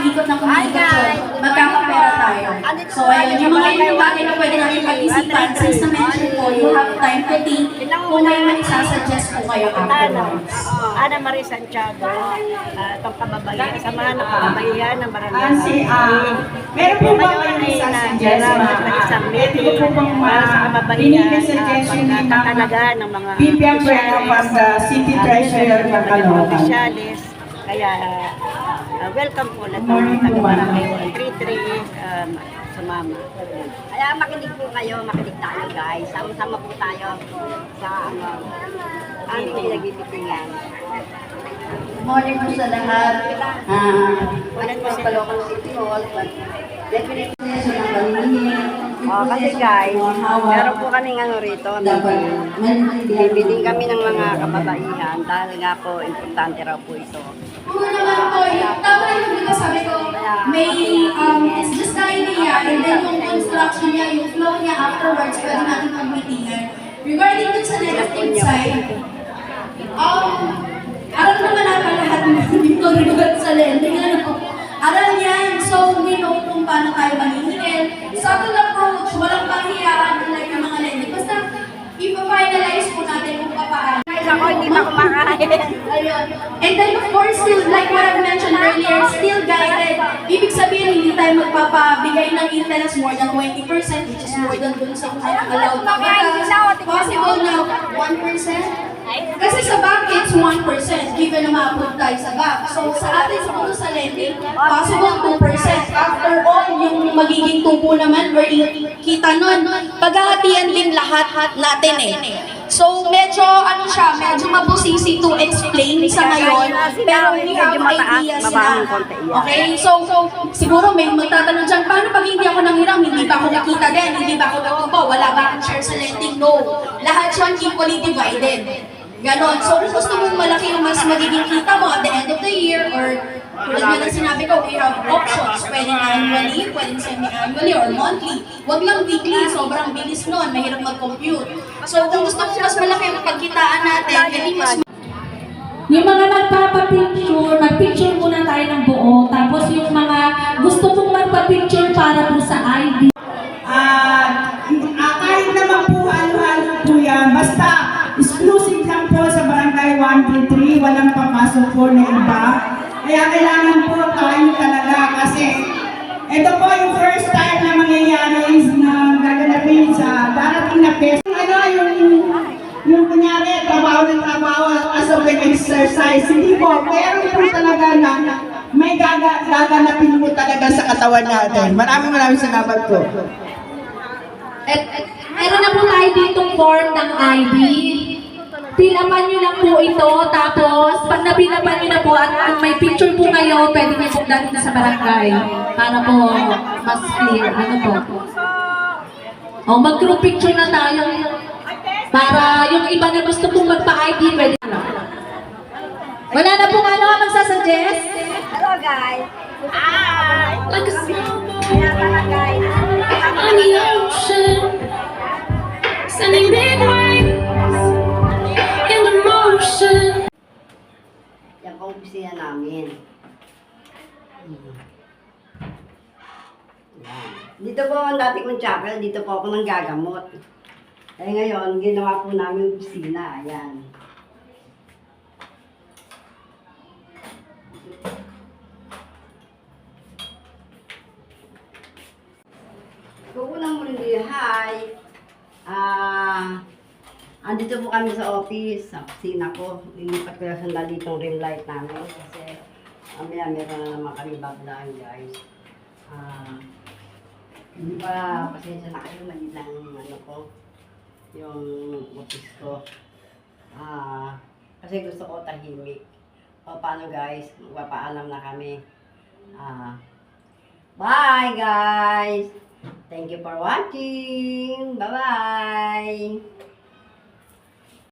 umiikot ng yun, magkakapera tayo. So, ayun, yung mga yung bagay na pwede natin pag-isipan, since na-mention ko, you have time to think kung may maisasuggest po kayo Ano? afterwards. Ana Marie Santiago, uh, itong kababayan, samahan ng kababayan ng Barangay. Ah, si, ah, meron po ba kayong isasuggest, ma'am? ng isang Ah, meeting para sa ah, kababayan, uh, Ma'am pagkakalaga ng mga the City Treasurer ng Caloocan. Kaya, uh, welcome po na ito, taga-barangay 133, um, sumama. Kaya makinig po kayo, makinig tayo guys. Sama-sama po tayo sa ano, aming pinag-ibitingan. Morning po sa lahat. Ah, Ulit po sa Caloocan City Hall. Definitely. proseso ng pamilya. Oh, kasi guys, meron po kaming ano rito, meeting. Bibiling kami ng mga kababaihan dahil nga po, importante raw po ito. Kung naman po, tama yung di ba sabi ko, may, um, it's just the idea, and then yung construction niya, yung flow niya afterwards, pwede natin mag-meetingan. Regarding dun sa negative side, um, aral naman natin lahat ng dito regard sa lending, ano, aral yan, so we know kung paano tayo maningil. Subtle approach, walang pahiyaan, like yung mga lending. Basta, ipa-finalize po natin kung paano. Guys, ako hindi pa kumakain. And then of course, still, like what I mentioned earlier, still guided. Ibig sabihin, hindi tayo magpapabigay ng interest more than 20%, which is more than dun sa allowed batas. Possible na 1%. Kasi sa bank, it's 1%, given na ma-approve tayo sa bank. So sa atin, sa puno sa lending, possible 2%. After all, yung magiging tubo naman, or kita nun, paghahatian din lahat natin eh. So, medyo, ano siya, medyo mabusisi to explain sa ngayon, pero we have Medyo ideas na. Okay, so, siguro may magtatanong dyan, paano pag hindi ako nanghiram, hindi ba ako nakita din, hindi ba ako natubo, wala ba akong share sa lending? No. Lahat yan equally divided. Ganon. So, kung gusto mong malaki yung mas magiging kita mo at the end of the tulad nga ng sinabi ko, we have options. Pwedeng annually, pwedeng semi-annually, or monthly. Huwag lang weekly, sobrang bilis nun, mahirap mag-compute. So, kung gusto mo mas malaki yung pagkitaan natin, hindi mas Yung mga magpapapicture, mag-picture muna tayo ng buo. Tapos yung mga gusto pong magpa-picture para po sa ID. Ah, ah, kahit naman po halo-halo po yan, basta exclusive lang po sa Barangay 133, walang papasok po na iba. Kaya kailangan po tayo talaga kasi ito po yung first time na mangyayari na gaganapin sa darating na fest. Ano yung yung kunyari, trabaho ng trabaho as of an exercise. Hindi po, meron po talaga na may gaga, gaganapin po talaga sa katawan natin. Maraming maraming salamat po. At, at meron na po tayo ditong form ng ID. Pilapan nyo lang po ito, tapos pag napilapan nyo na po at kung may picture po kayo, pwede nyo pong dalhin sa barangay para po mas clear. Ano po? O, mag-group picture na tayo. Para yung iba na gusto pong magpa-ID, pwede na. Wala na pong ano, magsasuggest? Hello guys! Like a snowball Kaya pala guys, Yan. Dito po ang dati kong chapel, dito po ako nang gagamot. Eh ngayon, ginawa po namin opisina. Ayan. Kukunan mo rin hi! Ah, andito po kami sa office, sa opisina ko. Lilipat ko lang sandali itong ring light namin kasi mamaya meron na naman kami bablaan guys. Ah, hindi pa, pasensya na kayo, mali lang ano ko, yung office ko. Ah, kasi gusto ko tahimik. O paano guys, magpapaalam na kami. Ah, bye guys! Thank you for watching! Bye-bye!